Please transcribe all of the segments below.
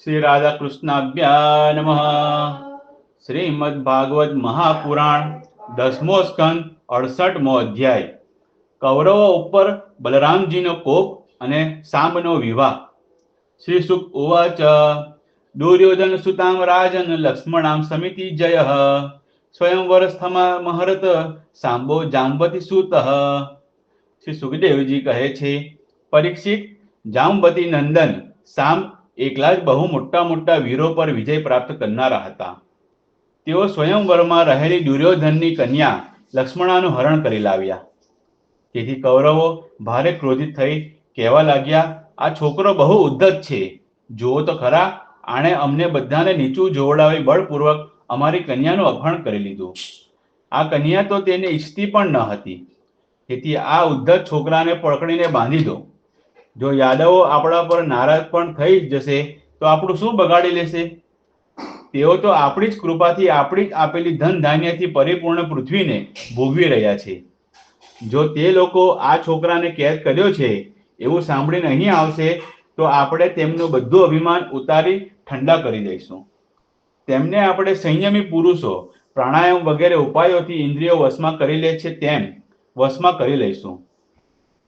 શ્રી રાધા નમઃ શ્રીમદ ભાગવત મહાપુરાણ દસમો સ્કંદ અડસઠમો અધ્યાય કૌરવો ઉપર બલરામજીનો કોપ અને સામનો વિવાહ શ્રી સુખ ઉવાચ દુર્યોધન સુતામ રાજન લક્ષ્મણામ સમિતિ જય સ્વયંવર સ્થમા મહરત સાંબો જાંબતી સુત શ્રી સુખદેવજી કહે છે પરીક્ષિત જાંબતી નંદન સામ એકલા જ બહુ મોટા મોટા વીરો પર વિજય પ્રાપ્ત કરનારા હતા. તેઓ સ્વયંવરમાં રહેલી દુર્યોધનની કન્યા લક્ષ્મણાનું હરણ કરી લાવ્યા. તેથી કૌરવો ભારે ક્રોધિત થઈ કહેવા લાગ્યા, આ છોકરો બહુ ઉદ્ધત છે. જુઓ તો ખરા, આણે અમને બધાને નીચું જોવડાવી બળપૂર્વક અમારી કન્યાનું અપહરણ કરી લીધું. આ કન્યા તો તેને ઈચ્છતી પણ ન હતી. તેથી આ ઉદ્ધત છોકરાને પકડીને બાંધી દો. જો યાદવો આપણા પર નારાજ પણ થઈ જ જશે, તો આપણું શું બગાડી લેશે? તેઓ તો આપણી જ કૃપાથી આપણી જ આપેલી ધન ધાન્યથી પરિપૂર્ણ પૃથ્વીને ભોગવી રહ્યા છે. જો તે લોકો આ છોકરાને કેદ કર્યો છે, એવું સાંભળીને અહીં આવશે, તો આપણે તેમનું બધું અભિમાન ઉતારી ઠંડા કરી દઈશું. તેમને આપણે સંયમી પુરુષો, પ્રાણાયામ વગેરે ઉપાયોથી ઇન્દ્રિયો વશમાં કરી લે છે તેમ વશમાં કરી લઈશું.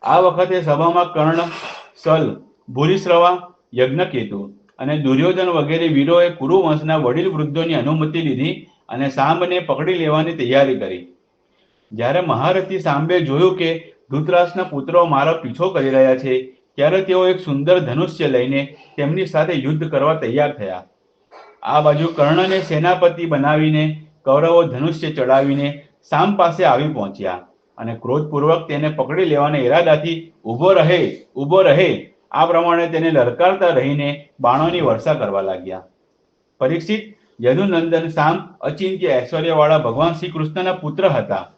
આ વખતે સભામાં કર્ણ, સલ ભૂરિશ્રવા યજ્ઞકેતુ અને દુર્યોધન વગેરે વીરોએ કુરુવંશના વડીલ વૃદ્ધોની અનુમતિ લીધી અને સાંબને પકડી લેવાની તૈયારી કરી. જ્યારે મહારથી સાંબે જોયું કે ધૃતરાષ્ટ્રના પુત્રો મારો પીછો કરી રહ્યા છે, ત્યારે તેઓ એક સુંદર ધનુષ્ય લઈને તેમની સાથે યુદ્ધ કરવા તૈયાર થયા. આ બાજુ કર્ણને સેનાપતિ બનાવીને કૌરવો ધનુષ્ય ચડાવીને સામ પાસે આવી પહોંચ્યા. અને ક્રોધપૂર્વક તેને પકડી લેવાના ઈરાદાથી ઊભો રહે ઊભો રહે. આ પ્રમાણે તેને લલકારતા રહીને બાણોની વર્ષા કરવા લાગ્યા. પરીક્ષિત યદુનંદન સામ અચિંત્ય ઐશ્વર્યવાળા ભગવાન શ્રી કૃષ્ણના પુત્ર હતા.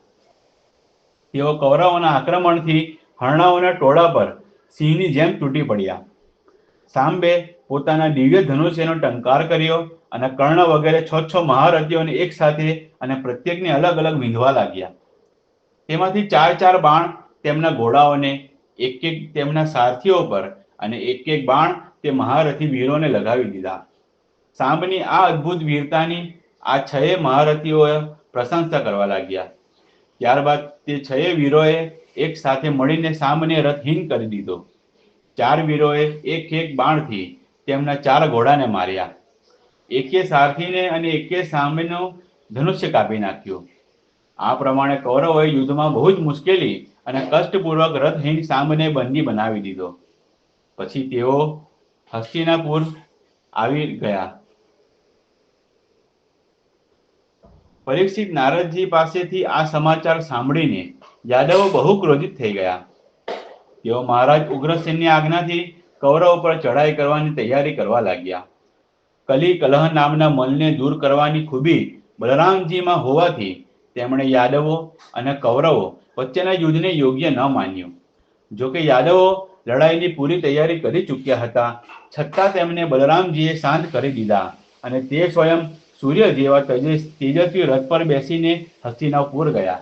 તેઓ કૌરવોના આક્રમણથી હરણાઓના ટોળા પર સિંહની જેમ તૂટી પડ્યા. સાંબે પોતાના દિવ્ય ધનુષ્યનો ટંકાર કર્યો અને કર્ણ વગેરે છ છ મહારથીઓને એક સાથે અને પ્રત્યેકને અલગ અલગ વિંધવા લાગ્યા. તેમાંથી ચાર ચાર બાણ તેમના ઘોડાઓને, એક એક તેમના સારથીઓ પર અને એક એક બાણ તે મહારથી વીરોને લગાવી દીધા. સાંભની આ અદ્ભુત વીરતાની આ છએ મહારથીઓએ પ્રશંસા કરવા લાગ્યા. ત્યારબાદ તે છએ વીરોએ એક સાથે મળીને સામને રથહીન કરી દીધો. ચાર વીરોએ એક એક બાણથી તેમના ચાર ઘોડાને માર્યા. એકે સારથીને અને એકે સામેનો ધનુષ્ય કાપી નાખ્યો. આ પ્રમાણે કૌરવોએ યુદ્ધમાં બહુ જ મુશ્કેલી અને કષ્ટપૂર્વક રથહીન સાંબને બંદી બનાવી દીધો. પછી તેઓ હસ્તિનાપુર આવી ગયા. પરીક્ષિત નારદજી પાસેથી આ સમાચાર સાંભળીને યાદવો બહુ ક્રોધિત થઈ ગયા. તેઓ મહારાજ ઉગ્રસેનની આજ્ઞાથી કૌરવ પર ચઢાઈ કરવાની તૈયારી કરવા લાગ્યા. કલી કલહ નામના મલને દૂર કરવાની ખૂબી બલરામજીમાં હોવાથી તેમણે યાદવો અને કૌરવો વચ્ચેના યુદ્ધને યોગ્ય ન માન્યું. જોકે યાદવો લડાઈની પૂરી તૈયારી કરી ચૂક્યા હતા, છતાં તેમને બલરામજીએ શાંત કરી દીધા અને તે સ્વયં સૂર્ય જેવા તેજસ્વી રથ પર બેસીને હસ્તિનાપુર ગયા.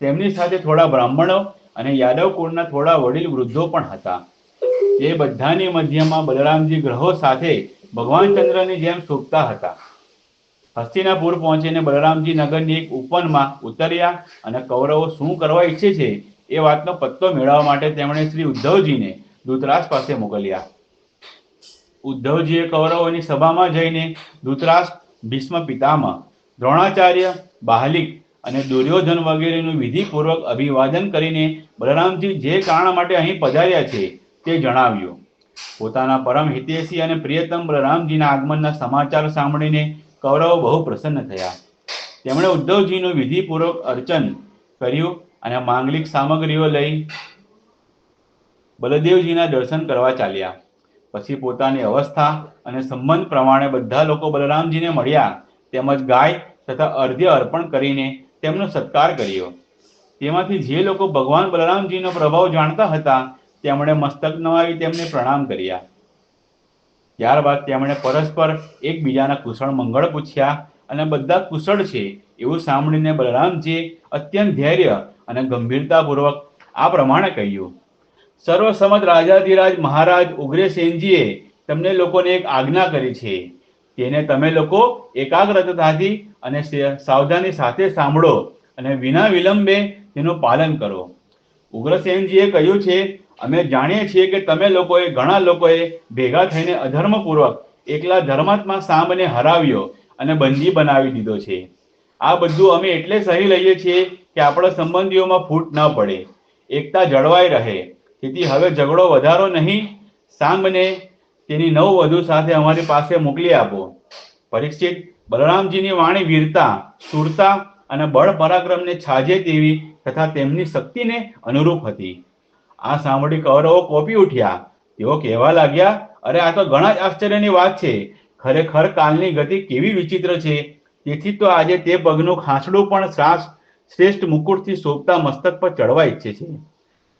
તેમની સાથે થોડા બ્રાહ્મણો અને યાદવ કુળના થોડા વડીલ વૃદ્ધો પણ હતા. તે બધાની મધ્યમાં બલરામજી ગ્રહો સાથે ભગવાન ચંદ્રની જેમ શોભતા હતા. હસ્તિનાપુર પહોંચીને બલરામજી નગરની એક ઉપવનમાં ઉતર્યા અને કૌરવો શું કરવા ઈચ્છે છે એ વાતનો પત્તો મેળવવા માટે તેમણે શ્રી ઉદ્ધવજીને ધૂતરાસ પાસે મોકલ્યા. ઉદ્ધવજીએ કૌરવોની સભામાં જઈને ધૂતરાસ ભીષ્મ પિતામહ, દ્રોણાચાર્ય, બાહલિક અને દુર્યોધન વગેરેનું વિધિપૂર્વક અભિવાદન કરીને બલરામજી જે કારણ માટે અહીં પધાર્યા છે તે જણાવ્યું. પોતાના પરમ હિતેશી અને પ્રિયતમ બલરામજીના આગમનના સમાચાર સાંભળીને કૌરવો બહુ પ્રસન્ન થયા. તેમણે ઉદ્ધવજીનું વિધિપૂર્વક અર્ચન કર્યું અને માંગલિક સામગ્રીઓ લઈ બલદેવજીના દર્શન કરવા ચાલ્યા. પછી પોતાની અવસ્થા અને સંબંધ પ્રમાણે બધા લોકો બલરામજીને મળ્યા તેમજ ગાય તથા અર્ધ્ય અર્પણ કરીને તેમનો સત્કાર કર્યો. તેમાંથી જે લોકો ભગવાન બલરામજીનો પ્રભાવ જાણતા હતા, તેમણે મસ્તક નવાવી તેમને પ્રણામ કર્યા. ત્યારબાદ તેમણે પરસ્પર એકબીજાના કુશળ મંગળ પૂછ્યા અને બધા કુશળ છે એવું સાંભળીને બલરામજીએ અત્યંત ધૈર્ય અને ગંભીરતાપૂર્વક આ પ્રમાણે કહ્યું સર્વસમત રાજાધિરાજ મહારાજ ઉગ્રસેનજીએ તમને લોકોને એક આજ્ઞા કરી છે. તેને તમે લોકો એકાગ્રતાથી અને સાવધાની સાથે સાંભળો અને વિના વિલંબે તેનું પાલન કરો. ઉગ્રસેનજીએ કહ્યું છે અમે જાણીએ છીએ કે તમે લોકોએ, ઘણા લોકોએ ભેગા થઈને અધર્મપૂર્વક એકલા ધર્માત્મા સાંભને હરાવ્યો અને બંદી બનાવી દીધો છે. આ બધું અમે એટલે સહી લઈએ છીએ કે આપણા સંબંધીઓમાં ફૂટ ન પડે. એકતા જળવાઈ રહે. તેથી હવે ઝઘડો વધારો નહીં. સાંભને તેની નવ વધુ સાથે અમારી પાસે મોકલી આપો. પરીક્ષિત બલરામજીની વાણી વીરતા, સુરતા અને બળ પરાક્રમને છાજે તેવી તથા તેમની શક્તિને અનુરૂપ હતી. આ સાંભળી કૌરવો કોપી ઉઠ્યા. તેઓ કહેવા લાગ્યા, અરે, આ તો ઘણા જ આશ્ચર્યની વાત છે. ખરેખર કાલની ગતિ કેવી વિચિત્ર છે. તેથી તો આજે તે પગનું ખાંસડું પણ શ્વાસ શ્રેષ્ઠ મુકુટથી શોભતા મસ્તક પર ચડવા ઈચ્છે છે.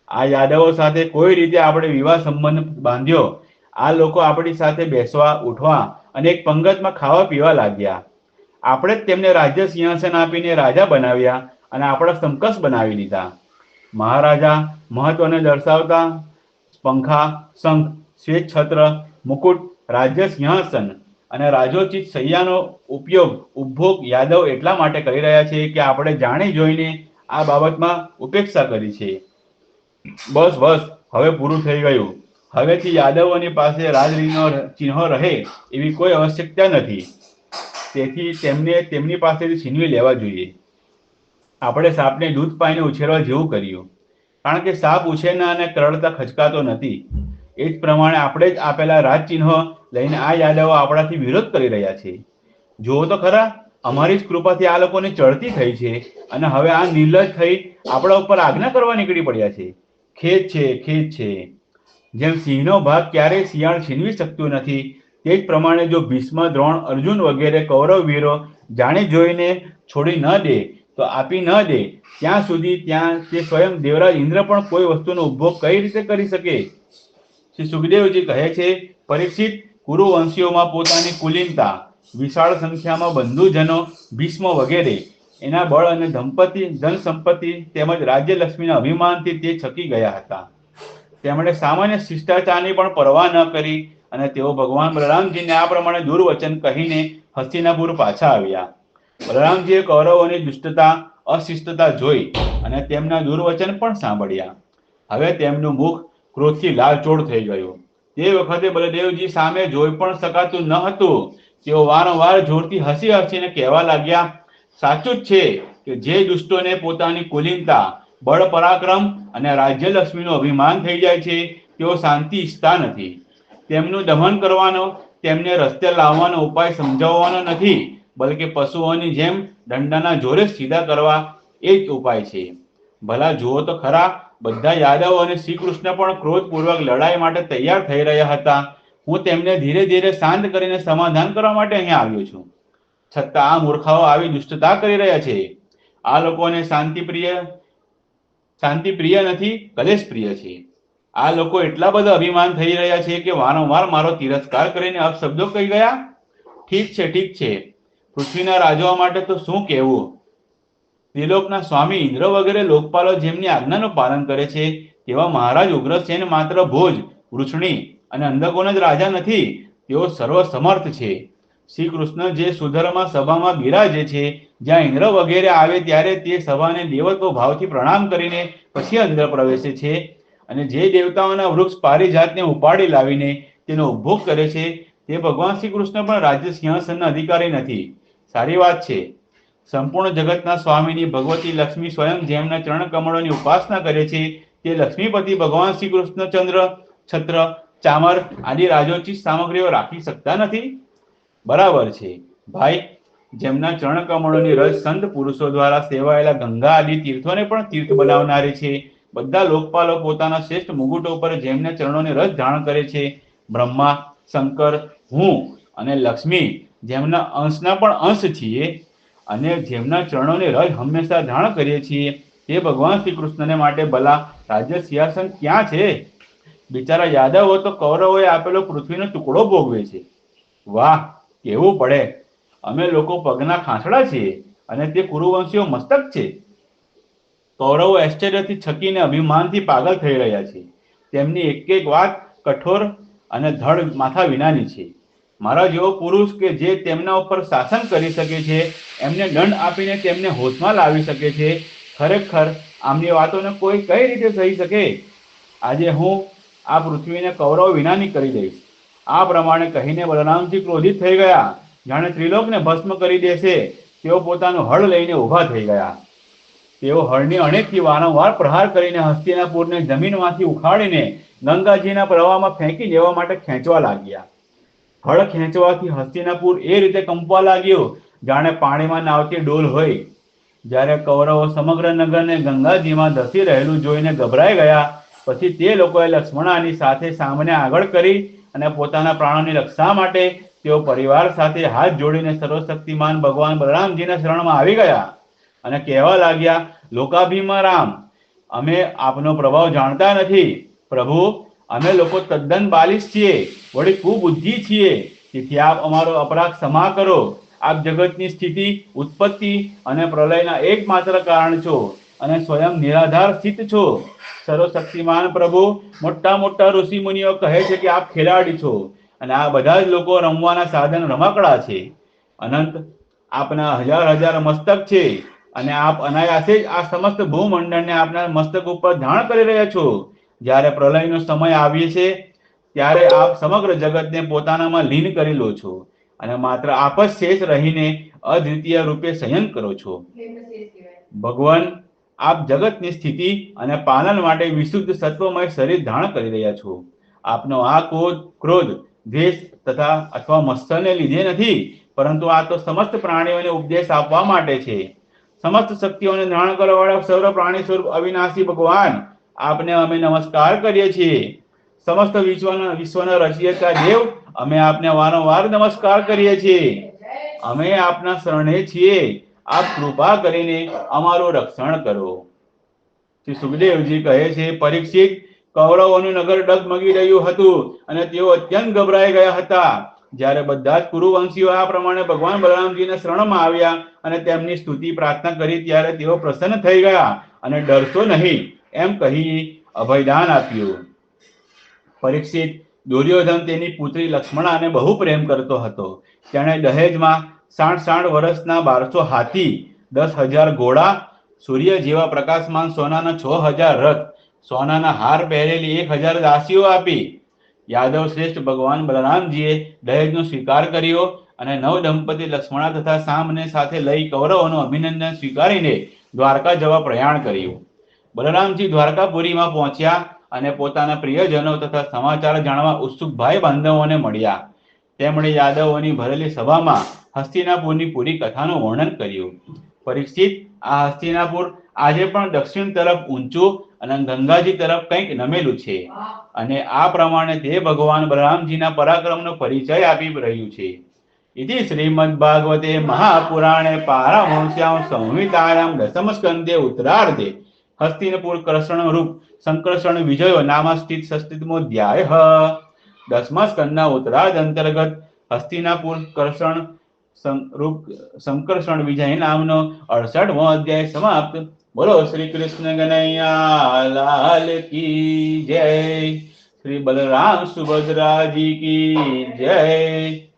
આ યાદવો સાથે કોઈ રીતે આપણે વિવાહ સંબંધ બાંધ્યો? આ લોકો આપણી સાથે બેસવા, ઉઠવા અને એક પંગતમાં ખાવા પીવા લાગ્યા. આપણે જ તેમને રાજ્ય સિંહાસન આપીને રાજા બનાવ્યા અને આપણા સમકક્ષ બનાવી દીધા મહારાજા મહત્વને દર્શાવતા પંખા, શંખ, શ્વેત છત્ર, મુકુટ, રાજ્ય સિંહાસન અને રાજોચિત સૈયાનો ઉપયોગ ઉપભોગ યાદવ એટલા માટે કરી રહ્યા છે કે આપણે જાણી જોઈને આ બાબતમાં ઉપેક્ષા કરી છે. બસ બસ, હવે પૂરું થઈ ગયું. હવેથી યાદવોની પાસે રાજરીનો ચિહ્નો રહે એવી કોઈ આવશ્યકતા નથી. તેથી તેમને તેમની પાસેથી છીનવી લેવા જોઈએ. આપણે સાપને દૂધ પાઈને ઉછેરવા જેવું કર્યું. કારણ કે સાપ ઉછેરના અને કરડતા ખચકાતો નથી. એ જ પ્રમાણે આપણે જ આપેલા રાજચિહ્નો લઈને આ યાદવો આપણાથી વિરોધ કરી રહ્યા છે જુઓ તો ખરા, અમારી જ કૃપાથી આ લોકોને ચડતી થઈ છે અને હવે આ નિર્લજ થઈ આપણા ઉપર આજ્ઞા કરવા નીકળી પડ્યા છે. ખેદ છે ખેદ છે. જેમ સિંહનો ભાગ ક્યારેય શિયાળ છીનવી શકતું નથી, તે જ પ્રમાણે જો ભીષ્મ, દ્રોણ, અર્જુન વગેરે કૌરવ વીરો જાણી જોઈને છોડી ન દે તો આપી ન દે. ત્યાં સુધી ત્યાં તે સ્વયં દેવરાજ ઇન્દ્ર પણ કોઈ વસ્તુનો ઉપભોગ કઈ રીતે કરી શકે? શ્રી સુખદેવજી કહે છે, પરીક્ષિત કુરુવંશીઓમાં પોતાની કુલીનતા, વિશાળ સંખ્યામાં બંધુજનો, ભીષ્મ વગેરે, એના બળ અને ધંપતિ ધન સંપત્તિ તેમજ રાજ્યલક્ષ્મીના અભિમાનથી તે છકી ગયા હતા. તેમણે સામાન્ય શિષ્ટાચારની પણ પરવા ન કરી અને તેઓ ભગવાન બલરામજીને આ પ્રમાણે દુર્વચન કહીને હસ્તિનાપુર પાછા આવ્યા. બલરામજીએ કૌરવોની દુષ્ટતા, અશિષ્ટતા જોઈ અને તેમના દુર્વચન પણ સાંભળ્યા. હવે તેમનું મુખ ક્રોધથી લાલચોળ થઈ ગયું. તે વખતે બલદેવજી સામે જોઈ પણ શકાતું ન હતું. તેઓ વારંવાર જોરથી હસી હસીને કહેવા લાગ્યા, સાચું જ છે કે જે દુષ્ટોને પોતાની કુલીનતા, બળ પરાક્રમ અને રાજ્યલક્ષ્મીનું અભિમાન થઈ જાય છે, તેઓ શાંતિ ઈચ્છતા નથી. તેમનું દમન કરવાનો, તેમને રસ્તે લાવવાનો ઉપાય સમજાવવાનો નથી. બલકે પશુઓની જેમ દંડાના જોરે સીધા કરવા એ જ ઉપાય છે. ભલા જુઓ તો ખરા, બધા યાદવ અને શ્રી કૃષ્ણ પણ ક્રોધપૂર્વક લડાઈ માટે તૈયાર થઈ રહ્યા હતા. હું તેમને ધીરે ધીરે શાંત કરીને સમાધાન કરવા માટે અહીંયા આવ્યો છું. છતાં આ મૂર્ખાઓ આવી દુષ્ટતા કરી રહ્યા છે. આ લોકોને શાંતિ પ્રિય શાંતિ પ્રિય નથી કલેશ પ્રિય છે. આ લોકો એટલા બધા અભિમાન થઈ રહ્યા છે કે વારંવાર મારો તિરસ્કાર કરીને અપશબ્દો કહી ગયા? ઠીક છે ઠીક છે. પૃથ્વીના રાજાઓ માટે તો શું કહેવું? ત્રિલોકના સ્વામી ઇન્દ્ર વગેરે લોકપાલો જેમની આજ્ઞાનું પાલન કરે છે, તેવા મહારાજ ઉગ્રસેન માત્ર ભોજ વૃષ્ણી અને અંધકોના જ રાજા નથી, તેઓ સર્વસમર્થ છે. શ્રી કૃષ્ણ જે સુધરમાં સભામાં બિરાજે છે, જ્યાં ઇન્દ્ર વગેરે આવે ત્યારે તે સભાને દેવત્વ ભાવથી પ્રણામ કરીને પછી અંદર પ્રવેશે છે અને જે દેવતાઓના વૃક્ષ પારિજાતને ઉપાડી લાવીને તેનો ઉપભોગ કરે છે, તે ભગવાન શ્રી કૃષ્ણ પણ રાજ્ય સિંહાસનના અધિકારી નથી. સારી વાત છે. સંપૂર્ણ જગતના સ્વામીની ભગવતી લક્ષ્મી સ્વયં જેમના ચરણ કમળોની ઉપાસના કરે છે, તે લક્ષ્મીપતિ ભગવાન શ્રી કૃષ્ણચંદ્ર, છત્ર, ચામર આદિ રાજોચિત સામગ્રીઓ રાખી શકતા નથી? બરાબર છે. ભાઈ, જેમના ચરણ કમળોની રજ સંત પુરુષો દ્વારા સેવાયેલા ગંગા આદિ તીર્થોને પણ તીર્થ બનાવનારી છે. બધા લોકપાલો પોતાના શ્રેષ્ઠ મુગુટો પર જેમના ચરણોની રજ ધારણ કરે છે, બ્રહ્મા, શંકર, હું અને લક્ષ્મી જેમના અંશના પણ અંશ છીએ અને જેમના ચરણોની રજ હંમેશા ધારણ કરીએ છીએ, તે ભગવાન શ્રી કૃષ્ણને માટે ભલા રાજ્ય સિંહાસન ક્યાં છે? બિચારા યાદવો તો કૌરવોએ આપેલો પૃથ્વીનો ટુકડો ભોગવે છે. વાહ, કેવું પડે. અમે લોકો પગના ખાંસડા છીએ અને તે કુરુવંશીઓ મસ્તક છે. કૌરવો આશ્ચર્યથી છકીને અભિમાનથી પાગલ થઈ રહ્યા છે. તેમની એક એક વાત કઠોર અને ધડ માથા વિનાની છે. મારા જેવો પુરુષ કે જે તેમના ઉપર શાસન કરી શકે છે, એમને દંડ આપીને તેમને હોશમાં લાવી શકે છે, ખરેખર આમની વાતોને કોઈ કઈ રીતે કહી શકે? આજે હું આ પૃથ્વીને કૌરવ વિનાની કરી દઈશ. આ પ્રમાણે કહીને બલરામજી ક્રોધિત થઈ ગયા. જાણે ત્રિલોકને ભસ્મ કરી દેશે. તેઓ પોતાનું હળ લઈને ઊભા થઈ ગયા. તેઓ હળની અણેકથી વારંવાર પ્રહાર કરીને હસ્તિનાપુરને જમીનમાંથી ઉખાડીને ગંગાજીના પ્રવાહમાં ફેંકી દેવા માટે ખેંચવા લાગ્યા. હળ ખેંચવાથી હસ્તિનાપુર એ રીતે કંપવા લાગ્યું જાણે પાણીમાં નાવતી ડોલ હોય. જ્યારે કૌરવો સમગ્ર નગરને ગંગાજીમાં ધસી રહેલું જોઈને ગભરાઈ ગયા. પછી તે લોકોએ લક્ષ્મણાની સાથે સામને આગળ કરી અને પોતાના પ્રાણોની રક્ષા માટે તેઓ પરિવાર સાથે હાથ જોડીને સર્વશક્તિમાન ભગવાન બલરામજીના શરણમાં આવી ગયા. અને કહેવા લાગ્યા લોકાભિમા રામ અમે આપનો પ્રભાવ જાણતા નથી. પ્રભુ અમે લોકો તદ્દન બાલિશ છીએ. વળી કુબુદ્ધિ છીએ. તેથી આપ અમારો અપરાધ ક્ષમા કરો. આપ જગતની સ્થિતિ, ઉત્પત્તિ અને પ્રલયના એકમાત્ર કારણ છો અને સ્વયં નિરાધાર સ્થિત છો. સર્વશક્તિમાન પ્રભુ, મોટા મોટા ઋષિ મુનિઓ કહે છે કે આપ ખેલાડી છો અને આ બધા જ લોકો રમવાના સાધન રમકડા છે. અનંત આપના હજાર હજાર મસ્તક છે અને આપ અનાયાસે જ આ સમસ્ત ભૂમંડળને આપના મસ્તક ઉપર ધારણ કરી રહ્યા છો. જ્યારે પ્રલયનો સમય આવે છે, ત્યારે આપ સમગ્ર જગતને પોતાનામાં લીન કરી લો છો અને માત્ર આપ જ શેષ રહીને અદ્વિતીય રૂપે શયન કરો છો. ભગવાન, આપ જગતની સ્થિતિ અને પાલન માટે વિશુદ્ધ સત્વમય શરીર ધારણ કરી રહ્યા છો. આપનો આ ક્રોધ ક્રોધ, દ્વેષ તથા અથવા મત્સરને લીધે નથી, પરંતુ આ તો સમસ્ત પ્રાણીઓને ઉપદેશ આપવા માટે છે. સમસ્ત શક્તિઓને ધારણ કરવાવાળા સર્વ પ્રાણી સ્વરૂપ અવિનાશી ભગવાન આપને અમે નમસ્કાર કરીએ છીએ. સમસ્ત વિશ્વના વિશ્વના રચયતા દેવ, અમે આપને વારંવાર નમસ્કાર કરીએ છીએ. અમે આપના શરણે છીએ. આપ કૃપા કરીને અમારું રક્ષણ કરો. શ્રી સુખદેવજી કહે છે, પરીક્ષિત કૌરવોનું નગર ડગમગી રહ્યું હતું અને તેઓ અત્યંત ગભરાઈ ગયા હતા. જ્યારે બધા જ કુરુવંશીઓ આ પ્રમાણે ભગવાન બલરામજીના શરણમાં આવ્યા અને તેમની સ્તુતિ પ્રાર્થના કરી, ત્યારે તેઓ પ્રસન્ન થઈ ગયા અને ડરશો નહીં. એમ કહી અભયદાન આપ્યું. પરીક્ષિત દુર્યોધન તેની પુત્રી લક્ષ્મણાને બહુ પ્રેમ કરતો હતો. તેણે દહેજમાં સાઠ સાઠ વર્ષના બારસો હાથી, દસ હજાર ઘોડા, સૂર્ય જેવા પ્રકાશમાન સોનાના છ હજાર રથ, સોનાના હાર પહેરેલી એક હજાર દાસીઓ આપી. યાદવ શ્રેષ્ઠ ભગવાન બલરામજીએ દહેજનો સ્વીકાર કર્યો અને નવ દંપતી લક્ષ્મણા તથા સામને સાથે લઈ કૌરવોનું અભિનંદન સ્વીકારીને દ્વારકા જવા પ્રયાણ કર્યું. બલરામજી દ્વારકાપુરીમાં પહોંચ્યા અને પોતાના પ્રિયજનો તથા સમાચાર જાણવા ઉત્સુક ભાઈ બાંધવોને મળ્યા. તેમણે યાદવોની ભરેલી સભામાં હસ્તિનાપુરની પૂરી કથાનું વર્ણન કર્યું. પરીક્ષિત, આ હસ્તિનાપુર આજે પણ દક્ષિણ તરફ ઊંચું અને ગંગાજી તરફ કંઈક નમેલું છે અને આ પ્રમાણે તે ભગવાન બલરામજીના પરાક્રમનો પરિચય આપી રહ્યું છે. ઇતિ શ્રીમદ ભાગવતે મહાપુરાણે પારમહંસ્યામ સંહિતાયામ દસમ સ્કંદે ઉત્તરાર્ધે હસ્તિનપુર કરસણ રૂપ સંકર્ષણ વિજયો નામાસ્થિત સસ્તિતમો હ દસમા સ્કંદના ઉત્તરાર્ધ અંતર્ગત હસ્તિનાપુર કરસણ રૂપ સંકર્ષણ વિજય નામનો અડસઠમો અધ્યાય સમાપ્ત. બોલો શ્રી કૃષ્ણ ગનૈયા, લાલ કી જય. શ્રી બલરામ સુભદ્રાજી કી જય.